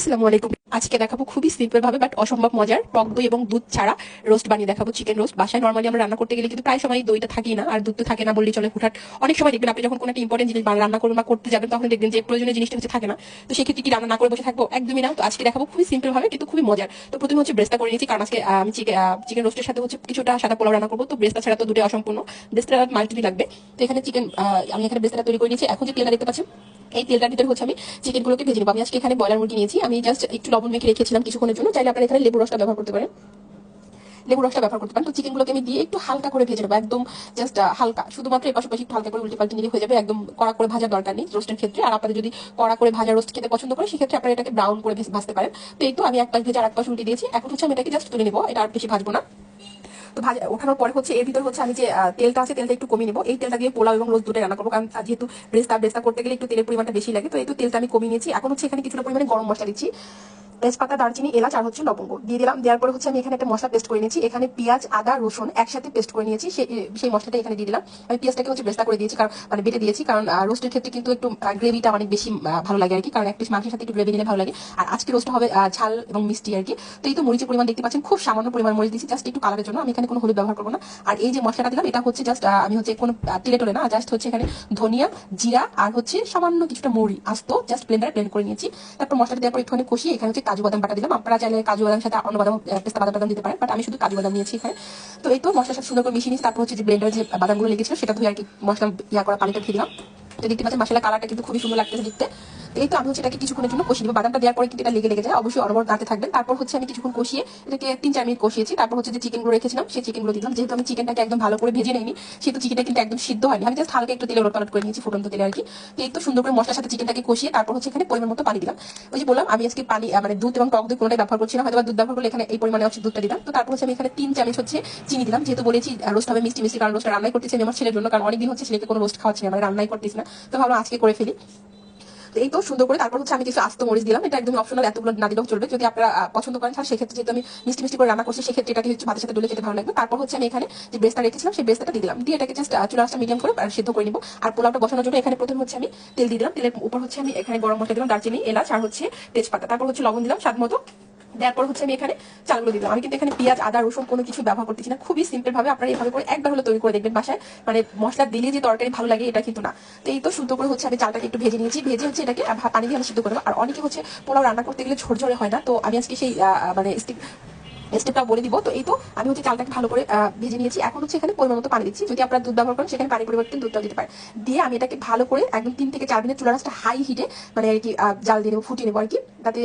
আসসালামু আলাইকুম। আজকে দেখাবো খুবই সিম্পল ভাবে বাট অসম্ভব মজার টক দই এবং দুধ ছাড়া রোস্ট বানিয়ে দেখাবো চিকেন রোস্ট বাসায় নর্মালি আমরা রান্না করতে গেলে কিন্তু প্রায় সময় দইটা থাকি না, আর দুধ তো থাকে না বললেই চলে হুটহাট। অনেক সময় দেখবেন আপনি যখন কোনো একটা ইম্পর্টেন্ট জিনিস রান্না করবেন বা করতে যাবেন, তখন দেখবেন যে প্রয়োজনীয় জিনিসটা হচ্ছে থাকে না। তো সেক্ষেত্রে কি রান্না না করে বসে থাকব? একদমই না। তো আজকে দেখাবো খুবই সিম্পল ভাবে কিন্তু খুবই মজার। তো প্রথমে হচ্ছে ব্রেস্তা করে নিয়েছি, কারণ আজকে আমি চিকেন রোস্টের সাথে হচ্ছে কিছুটা সাদা পোলাও রান্না করব। তো ব্রেস্তা ছাড়া তো দুটো অসম্পূর্ণ। ব্রেস্তা মাল্টি লাগবে। তো এখানে চিকেন আমি এখানে ব্রেস্তাটা তৈরি করে নিয়েছি। এখন যে তেলটা দেখতে পাচ্ছেন এই তেলটার ভিতরে হচ্ছে আমি চিকেন গুলোকে ভেজে নেব। আমি আজকে এখানে ব্রয়লার মুরগি নিয়েছি। আমি জাস্ট একটু লবণ মেখে রেখেছিলাম কিছুক্ষণের জন্য। চাইলে আপনারা এখানে লেবু রসটা ব্যবহার করতে পারেন। লেবু রসটা ব্যবহার করতে পারেন। তো চিকেন গুলোকে আমি দিয়ে একটু হালকা করে ভেজে নেব। একদম জাস্ট হালকা। শুধুমাত্র এপাশে পাশে একটু হালকা করে উল্টে পাল্টে নিয়ে হয়ে যাবে। একদম কড়া করে ভাজার দরকার নেই রোস্টের ক্ষেত্রে। আর আপনাদের যদি কড়া করে ভাজা রোস্ট খেতে পছন্দ করে সেক্ষেত্রে আপনারা এটাকে ব্রাউন করে ভেজে, ভাজতে পারেন। তো এই তো আমি এক পাশ ভেজে আর এক পাশ উল্টে দিয়েছি। এখন হচ্ছে আমি এটাকে জাস্ট তুলে নেব। এটা আর বেশি ভাজবো না। তো ভাজা ওঠানোর পরে হচ্ছে এর ভিতর হচ্ছে আমি যে তেলটা আছে, তেলটা একটু কমিয়ে নেব। এই তেলটা দিয়ে পোলাও এবং রোজ দুটো রান্না করব। কারণ যেহেতু ব্রেস্তা ব্রেস্তা করতে গেলে একটু তেলের পরিমাণটা বেশি লাগে, তো এই তো তেলটা আমি কমিয়ে নিয়েছি। এখন হচ্ছে এখানে কিছুটা পরিমাণে গরম মশলা দিচ্ছি। তেজপাতা, দারচিনি, এলাচ আর হচ্ছে লবঙ্গ। দিয়ে দিলাম, দেওয়ার পরে হচ্ছে আমি এখানে একটা মশলা পেস্ট করে নিয়েছি। এখানে পেঁয়াজ, আদা, রসুন একসাথে পেস্ট করে নিয়েছি। সেই মশলাটা এখানে দিয়ে দিলাম। আমি পেঁয়াজটাকে হচ্ছে ব্রেস্তা করে দিয়েছি, কারণ মানে বেটে দিয়েছি, কারণ রোস্টের ক্ষেত্রে কিন্তু একটু গ্রেভিটা অনেক বেশি ভালো লাগে আর কি কারণ এক পিস মাংসের সাথে একটু গ্রেভি নিলে ভালো লাগে। আর আজকে রোস্ট হবে ঝাল এবং মিষ্টি আর কি তো এই তো মরিচের পরিমাণ দেখতে পাচ্ছেন, খুব সামান্য পরিমাণ মরিচ দিচ্ছি জাস্ট একটু কালারের জন্য। আমি এখানে কোনো হলুদ ব্যবহার করব না। আর এই যে মশলাটা দিলাম, এটা হচ্ছে জাস্ট আমি হচ্ছে কোনো তেলে টোলে না জাস্ট হচ্ছে এখানে ধনিয়া, জিরা আর হচ্ছে সামান্য কিছুটা মৌরি আস্ত জাস্ট ব্লেন্ডারে ব্লেন্ড করে নিয়েছি। তারপর মশলাটা দেওয়ার পর একটুখানি কষিয়ে এখানে হচ্ছে কাজু বাদাম বাটা দিলাম। আপনারা চাইলে কাজু বাদাম সাথে অন্য বাদাম পেস্তা বাদাম বাদাম দিতে পারেন বাট আমি শুধু কাজু বাদাম নিয়েছি এখানে তো এই তো মশলার সাথে সুন্দর করে মিশিয়ে নিয়েছি, তারপর হচ্ছে যে ব্লেন্ডার যে বাদামগুলো লেগেছিল, সেটা ধুয়ে আর কি মশলা ইয়া করা পানিটা ফিরলাম তো দেখতে পাচ্ছেন মশলা কালারটা কিন্তু খুবই সুন্দর লাগতেছে দেখতে। এই তো আমি হচ্ছে এটাকে কিছুক্ষণের জন্য কষিয়ে দিব বাদামটা দেওয়ার পরে কিন্তু এটা লেগে লেগে যায়। অবশ্যই অনবর দাঁড়াতে থাকবেন। তারপর হচ্ছে আমি কিছুক্ষণ কষিয়ে এটাকে তিন চার মিনিট কষিয়েছি। তারপর হচ্ছে যে চিকেনগুলো রেখেছিলাম, সেই চিকেনগুলো দিলাম। যেহেতু আমি চিকেনটাকে একদম ভালো করে ভেজে নিইনি, সেহেতু চিকেনটা কিন্তু একদম সিদ্ধ হয়নি। আমি জাস্ট হালকা একটু তেলে ওলট পালট করে নিয়েছি ফুটন্ত তেলে আর কি। এই তো সুন্দর করে মশলার সাথে চিকেনটাকে কষিয়ে তারপর হচ্ছে এখানে পরিমাণ মতো পানি দিলাম। ওই যে বললাম, আমি আজকে পানি মানে দুধ এবং টক দই কোনোটাই ব্যবহার করছি না। হয়তো দুধ ব্যবহার করলে এখানে এই পরিমাণে হচ্ছে দুধটা দিলাম। তো তারপর হচ্ছে আমি এখানে তিন চামচ হচ্ছে চিনি দিলাম। যেহেতু বলেছি রোস্ট হবে মিষ্টি মিষ্টি, কারণ রোস্ট রান্নাই করতেছি আমি আমার ছেলের জন্য, কারণ অনেকদিন হচ্ছে ছেলেকে কোনো রোস্ট খাওয়াচ্ছি না মানে রান্নাই করতেছি না। তো ভাবলাম আজকে করে ফেলি। এই তো সুন্দর করে। তারপর হচ্ছে আমি কিছু আস্ত মরিচ দিলাম। এটা একদম অপশনাল এতগুলো না দিলেও চলবে। যদি আপনারা পছন্দ করেন, তাহলে সেক্ষেত্রে যেহেতু আমি মিষ্টি মিষ্টি করে রান্না করছি, সেক্ষেত্রে এটাকে হচ্ছে ভাতের সাথে ডুলে খেতে ভালো লাগবে। তারপর হচ্ছে আমি এখানে যে বেস্তা রেখেছিলাম, সেই বেস্তাটা দিয়ে দিলাম। দিয়ে এটাকে জাস্ট চুলা মিডিয়াম করে সিদ্ধ করে নিব। আর পোলাওটা বসানোর জন্য এখানে প্রথম হচ্ছে আমি তেল দিয়ে দিলাম। তেলের উপর হচ্ছে আমি এখানে গরম মশলা দিলাম, দারচিনি, এলাচ, আর হচ্ছে তেজপাতা। তারপর হচ্ছে লবণ দিলাম, স্বাদ মতো। দেওয়ার পর হচ্ছে আমি এখানে চালগুলো দিলাম। আমি কিন্তু এখানে পেঁয়াজ, আদা, রসুন কোনো কিছু ব্যবহার করতেছি না। খুবই সিম্পল ভাবে আপনারা এভাবে করে একবার হলো তৈরি করে দেখবেন বাসায়। মানে মশলা দিলে যে তরকারি ভালো লাগে এটা কিন্তু না। তো এই তো শুদ্ধ করে হচ্ছে আমি চালটাকে একটু ভেজে নিয়েছি। ভেজে হচ্ছে এটাকে পানি দিয়ে আমি সিদ্ধ করব আর অনেকে হচ্ছে পোলাও রান্না করতে গেলে ঝরঝরে হয় না। তো আমি আজকে সেই মানে স্টেপটা বলে দিব। তো এই তো আমি হচ্ছে চালটাকে ভালো করে ভেজে নিয়েছি। এখন হচ্ছে এখানে পরিমাণ মতো পানি দিচ্ছি। যদি আপনারা দুধ ব্যবহার করেন, সেখানে পানি পরিবর্তন দুধটাও দিতে পারেন দিয়ে আমি এটাকে ভালো করে একদম তিন থেকে চার মিনিট চুলা রাসটা হাই হিটে মানে আর কি জাল দিয়ে নেব, ফুটিয়ে নেব আর কি। তাতে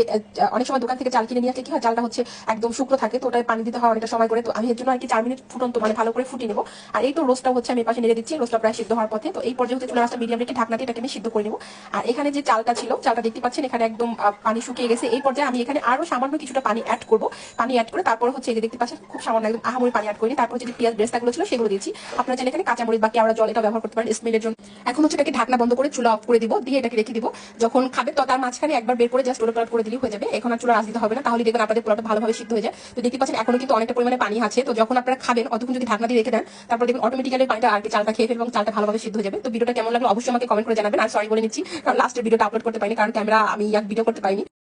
অনেক সময় দোকান থেকে চাল কিনে নিয়ে আসলে কি হয়, চালটা হচ্ছে একদম শুকনো থাকে, তো ওটায় পানি দিতে হয় অনেকটা সময় করে। তো আমি এর জন্য আর কি চার মিনিট ফুটন্ত মানে ভালো করে ফুটিয়ে নেব। আর এই তো রোস্টটা হচ্ছে আমি পাশে নেড়ে দিচ্ছি। রোস্টটা প্রায় সিদ্ধ হওয়ার পথে। তো এই পর্যায়ে হচ্ছে চুলা রাসটা মিডিয়াম রেখে ঢাকনা দিয়ে এটাকে আমি সিদ্ধ করে নেব। আর এখানে যে চালটা ছিল, চালটা দেখতে পাচ্ছেন, এখানে একদম পানি শুকিয়ে গেছে। এই পর্যায়ে আমি এখানে আরও সামান্য কিছুটা পানি অ্যাড করব। পানি অ্যাড করে তারপর হচ্ছে এই যে দেখতে পাচ্ছেন, খুব সামান্য একদম আহামরি পানি অ্যাড করিনি, তারপর যে পেঁয়াজ ব্রেস্তাগুলো ছিল সেগুলো দিয়েছি। আপনারা চাইলে এখানে কাঁচামরিচ বা কেওড়া জল এটা ব্যবহার করতে পারেন স্মেলের জন্য। এখন হচ্ছে এটাকে ঢাকনা বন্ধ করে চুলা অফ করে দিব, দিয়ে এটাকে রেখে দিব। যখন খাবে তো তার মাঝখানে একবার বের করে জাস্ট পালট করে দিলেই হয়ে যাবে। এখন আর চুলা রাজ দিতে হবে না, তাহলে দেখবেন আপনাদের পোলাটা ভালোভাবে সিদ্ধ হয়ে যায়। তো দেখতে পাচ্ছেন, এখনও কিন্তু অনেকটা পরিমাণে পানি আছে। তো যখন আপনারা খাবেন, অতক্ষণ যদি ঢাকনা দিয়ে রেখে দেন, তারপর দেখবেন অটোমেটিক্যালি পানিটা আর কি চালটা খেয়ে ফেলবে এবং চালটা ভালোভাবে সিদ্ধ হয়ে যাবে। তো ভিডিওটা কেমন লাগল অবশ্যই আমাকে কমেন্ট করে জানাবেন। আর সরি বলে নিচ্ছি, কারণ লাস্টের ভিডিওটা আপলোড করতে পারিনি, কারণ ক্যামেরা আমি ভিডিও করতে পারিনি।